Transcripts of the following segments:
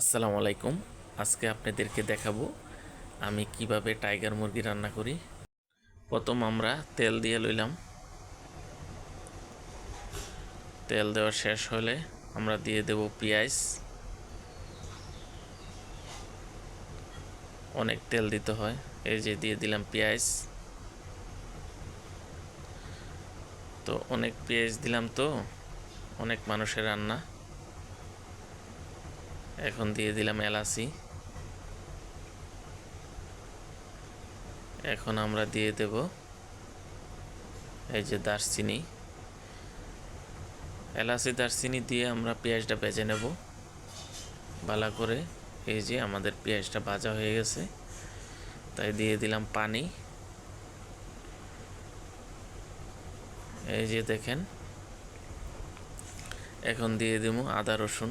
আসসালামু আলাইকুম। আজকে আপনাদেরকে দেখাবো আমি কীভাবে টাইগার মুরগি রান্না করি। প্রথম আমরা তেল দিয়ে লইলাম। তেল দেওয়া শেষ হলে আমরা দিয়ে দেব পেঁয়াজ। অনেক তেল দিতে হয়। এই যে দিয়ে দিলাম পেঁয়াজ। তো অনেক পেঁয়াজ দিলাম তো, অনেক মানুষের রান্না। এখন দিয়ে দিলাম এলাচি। এখন আমরা দিয়ে দেব এই যে দারচিনি। এলাচি, দারচিনি দিয়ে আমরা পেঁয়াজটা ভেজে নেব। ভালো করে এই যে আমাদের পেঁয়াজটা ভাজা হয়ে গেছে। তাই দিয়ে দিলাম পানি। এই যে দেখেন, এখন দিয়ে দেব আদা, রসুন।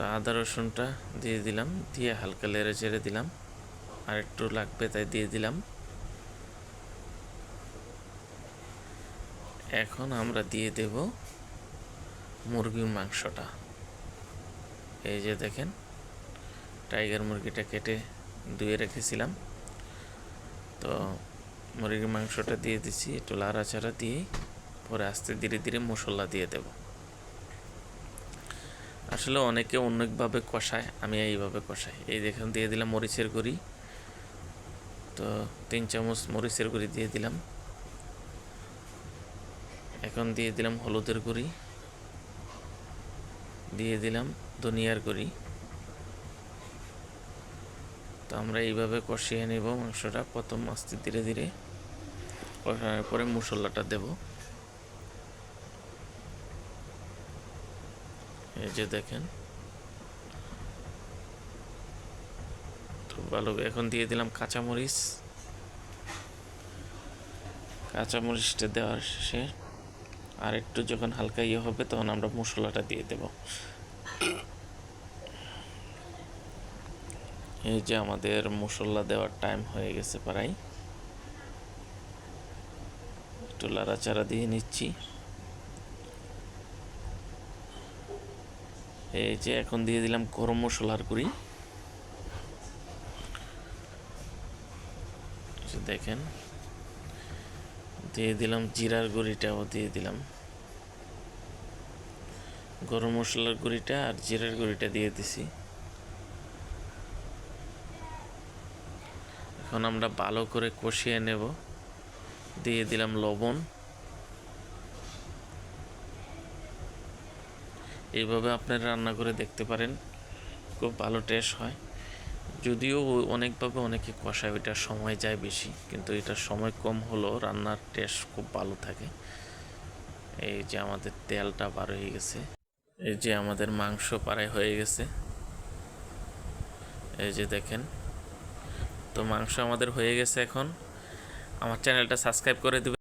তো আদা রসুনটা দিয়ে দিলাম, দিয়ে হালকা লেড়ে চেড়ে দিলাম, আর একটু লাগবে তাই দিয়ে দিলাম। এখন আমরা দিয়ে দেব মুরগির মাংসটা। এই যে দেখেন, টাইগার মুরগিটা কেটে ধুয়ে রেখেছিলাম। তো মুরগির মাংসটা দিয়ে দিচ্ছি, একটু লাড়াচাড়া দিয়ে, পরে আস্তে ধীরে ধীরে মশলা দিয়ে দেবো। আসলে অনেকে অনেকভাবে কষায়, আমি এইভাবে কষাই। এই দেখেন দিয়ে দিলাম মরিচের গুঁড়ি। তো তিন চামচ মরিচের গুঁড়ি দিয়ে দিলাম। এখন দিয়ে দিলাম হলুদের গুঁড়ি। দিয়ে দিলাম ধনিয়ার গুঁড়ি। তো আমরা এইভাবে কষিয়ে নেব মাংসটা। প্রথম আস্তে ধীরে ধীরে কষানোর পরে মশলাটা দেবো। এই যে দেখেন। তো ভালো, এখন দিয়ে দিলাম কাঁচামরিচ। কাঁচামরিচটা দেওয়ার শেষে আর একটু যখন হালকা ইয়ে হবে তখন আমরা মশলাটা দিয়ে দেব। এই যে আমাদের মশলা দেওয়ার টাইম হয়ে গেছে প্রায়। একটু লাড়াচাড়া দিয়ে নিচ্ছি। এই যে এখন দিয়ে দিলাম গরম মশলার গুঁড়ি। দেখেন, দিয়ে দিলাম জিরার গুঁড়িটাও দিয়ে দিলাম। গরম মশলার গুঁড়িটা আর জিরার গুঁড়িটা দিয়ে দিছি। এখন আমরা ভালো করে কষিয়ে নেব। দিয়ে দিলাম লবণ। এইভাবে আপনারা রান্না করে দেখতে পারেন। খুব ভালো টেস্ট হয়। যদিও অনেকভাবে অনেকে কষায়, ওইটার সময় যায় বেশি, কিন্তু এটা সময় কম হলেও রান্নার টেস্ট খুব ভালো থাকে। এই যে আমাদের তেলটা বার হয়ে গেছে। এই যে আমাদের মাংস পাড়াই হয়ে গেছে। এই যে দেখেন। তো মাংস আমাদের হয়ে গেছে এখন। আমার চ্যানেলটা সাবস্ক্রাইব করে দেবে